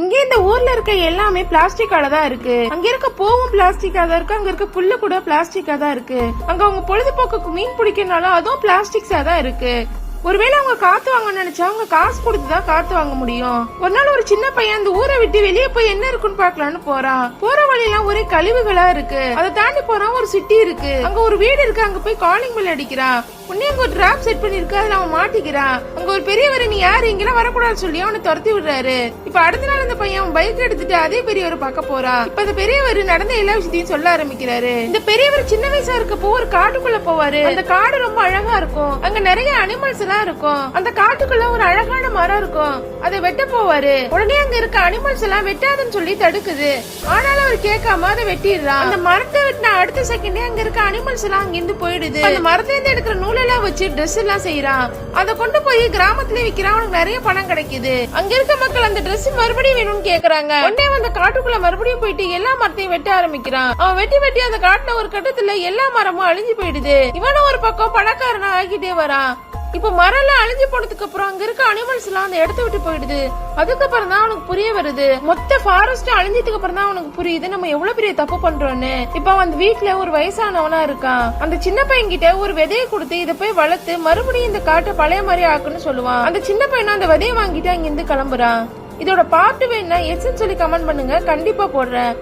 இங்க இந்த ஊர்ல இருக்க எல்லாமே பிளாஸ்டிக்கால தான் இருக்கு. அங்க இருக்க பூவும் பிளாஸ்டிக்கா தான் இருக்கு. அங்க இருக்க புல்லு கூட பிளாஸ்டிக்கா தான் இருக்கு. அங்க அவங்க பொழுதுபோக்குக்கு மீன் பிடிக்கனாலும் அதுவும் பிளாஸ்டிக்ஸா தான் இருக்கு. ஒருவேளை அவங்க காத்து வாங்க நினைச்சா அவங்க காசு கொடுத்துதான் காத்து வாங்க முடியும். ஒரு நாள் ஒரு சின்ன பையன் அந்த ஊரை விட்டு வெளியே போய் என்ன இருக்குன்னு பாக்கலாம்னு போறான். போற வழியெல்லாம் ஒரே கழிவுகளா இருக்கு. அதை தாண்டி போறான் ஒரு சிட்டி இருக்கு. அங்க ஒரு வீடு இருக்கு. அங்க போய் காலிங் பில் அடிக்கிறான். உன்னே அங்க ஒரு டிராப் செட் பண்ணிருக்கு அதுல அவன் மாட்டிக்கிறான். அங்க ஒரு பெரியவர் நீ யாரு? இங்கெல்லாம் வரக்கூடாதுன்னு சொல்லி அவனை துரத்தி விடுறாரு. இப்ப அடுத்த நாள் அந்த பையன் அவன் பைக் எடுத்துட்டு அதே பெரியவர் பார்க்க போறான். இப்ப அந்த பெரியவர் நடந்த எல்லா விஷயத்தையும் சொல்ல ஆரம்பிக்கிறாரு. இந்த பெரியவர் சின்ன வயசா இருக்கப்போ ஒரு காட்டுக்குள்ள போவாரு. அந்த காடு ரொம்ப அழகா இருக்கும். அங்க நிறைய அனிமல்ஸ் எல்லாம் இருக்கும். அந்த காட்டுக்குள்ள ஒரு அழகான மரம் இருக்கும். அதை வெட்ட போவாரு. உடனே அங்க இருக்க அனிமல்ஸ் எல்லாம் வெட்டாதுன்னு சொல்லி தடுக்குது. ஆனாலும் அவர் கேட்காம அதை வெட்டிடுறான் அந்த மரத்தை வெட்டின அடுத்த செகண்டே அங்க இருக்க அனிமல்ஸ் எல்லாம் அங்கிருந்து போயிடுது. அந்த மரத்துல இருந்து எடுக்கிற நூலெல்லாம் வச்சு ட்ரெஸ் எல்லாம் செய்யறான் அதை கொண்டு போய் கிராமத்துல விக்கிறான். அவனுக்கு நிறைய பணம் கிடைக்குது. அங்க இருக்க மக்கள் அந்த ட்ரெஸ் மறுபடியும் வேணும்னு கேக்குறாங்க. உடனே அந்த காட்டுக்குள்ள மறுபடியும் போயிட்டு எல்லா மரத்தையும் வெட்ட ஆரம்பிக்கிறான். அவன் வெட்டி வெட்டி அந்த காட்டுல ஒரு கட்டத்துல எல்லா மரமும் அழிஞ்சு போயிடுது. இவனும் ஒரு பக்கம் பணக்காரனா ஆகிட்டே வரான். இப்ப மரம் எல்லாம் அழிஞ்சு போனதுக்கு அப்புறம் அங்க இருக்க அனிமல்ஸ் எல்லாம் அந்த இடத்த விட்டு போயிடுது. அதுக்கப்புறம் தான் அவனுக்கு புரிய வருது. மொத்த ஃபாரஸ்ட் அழிஞ்சதுக்கு அப்புறம் தான் அவனுக்கு புரியுது. நம்ம எவ்வளவு பெரிய தப்பு பண்றோம்னு. இப்ப அவன் அந்த வீட்ல ஒரு வயசானவனா இருக்கான். அந்த சின்ன பையன் கிட்ட ஒரு விதையை கொடுத்து இதை போய் வளர்த்து மறுபடியும் இந்த காட்டை பழைய மாதிரி ஆக்குன்னு சொல்லுவான். அந்த சின்ன பையனும் அந்த விதையை வாங்கிட்டு அங்கிருந்து கிளம்புறான். இதோட பாட்டு வேணா எஸ்ன்னு சொல்லி கமெண்ட் பண்ணுங்க. கண்டிப்பா போடுறேன்.